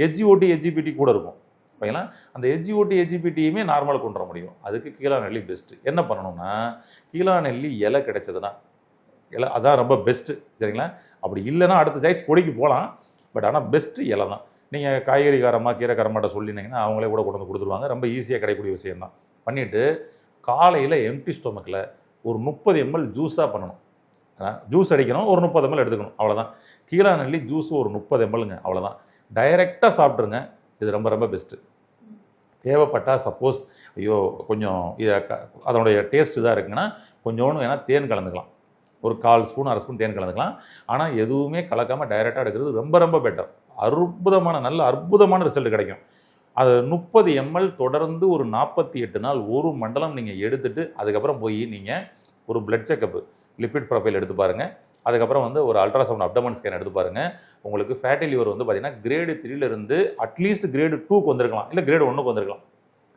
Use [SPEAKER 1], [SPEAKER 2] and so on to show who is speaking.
[SPEAKER 1] ஹெச்ஜிஓடி எஜிபிடி கூட இருக்கும். ஓகேங்களா? அந்த ஹெச்ஜிஓடி எஜிபிடியுமே நார்மலாக கொண்டு வர முடியும். அதுக்கு கீழா நெல்லி பெஸ்ட்டு என்ன பண்ணணும்னா கீழா நெல்லி இலை கிடைச்சதுன்னா இலை அதான் ரொம்ப பெஸ்ட்டு சரிங்களா? அப்படி இல்லைன்னா அடுத்த சாய்ஸ் பொடிக்கு போகலாம். பட் ஆனால் பெஸ்ட்டு இலை தான். நீங்கள் காய்கறிக்காரமாக கீரைக்காரமாட்ட சொல்லினீங்கன்னா அவங்களே கூட கொண்டு வந்து கொடுத்துருவாங்க. ரொம்ப ஈஸியாக கிடைக்கக்கூடிய விஷயம் தான். பண்ணிவிட்டு காலையில் எம்டி ஸ்டொமக்கில் ஒரு முப்பது எம்எல் ஜூஸாக பண்ணணும். ஜூஸ் அடிக்கணும் ஒரு முப்பது எம்எல் எடுத்துக்கணும். அவ்வளோதான் கீழா நெல்லி ஜூஸ் ஒரு முப்பது எம்எல்ங்க அவ்வளோதான் டைரெக்டாக சாப்பிட்ருங்க இது ரொம்ப ரொம்ப பெஸ்ட்டு தேவைப்பட்டால் சப்போஸ் ஐயோ கொஞ்சம் இதை அதனுடைய டேஸ்ட் இதாக இருக்குங்கன்னா கொஞ்சோன்னு வேணால் தேன் கலந்துக்கலாம். ஒரு கால் ஸ்பூன் அரை ஸ்பூன் தேன் கலந்துக்கலாம். ஆனால் எதுவுமே கலக்காமல் டைரெக்டாக எடுக்கிறது ரொம்ப ரொம்ப பெட்டர் அற்புதமான நல்ல அற்புதமான ரிசல்ட் கிடைக்கும். அது முப்பது எம்எல் தொடர்ந்து ஒரு நாற்பத்தி எட்டு நாள் ஒரு மண்டலம் நீங்கள் எடுத்துட்டு அதுக்கப்புறம் போய் நீங்கள் ஒரு பிளட் செக்கப்பு லிபிட் ப்ரொஃபைல் எடுத்து பாருங்கள் அதுக்கப்புறம் வந்து ஒரு அல்ட்ராசவுண்ட் அப்டமன் ஸ்கேன் எடுத்து பாருங்கள் உங்களுக்கு ஃபேட்டி லிவர் வந்து பார்த்தீங்கன்னா கிரேடு த்ரீலேருந்து அட்லீஸ்ட் கிரேடு டூக்கு வந்திருக்கலாம். இல்லை கிரேடு ஒன்றுக்கு வந்திருக்கலாம்.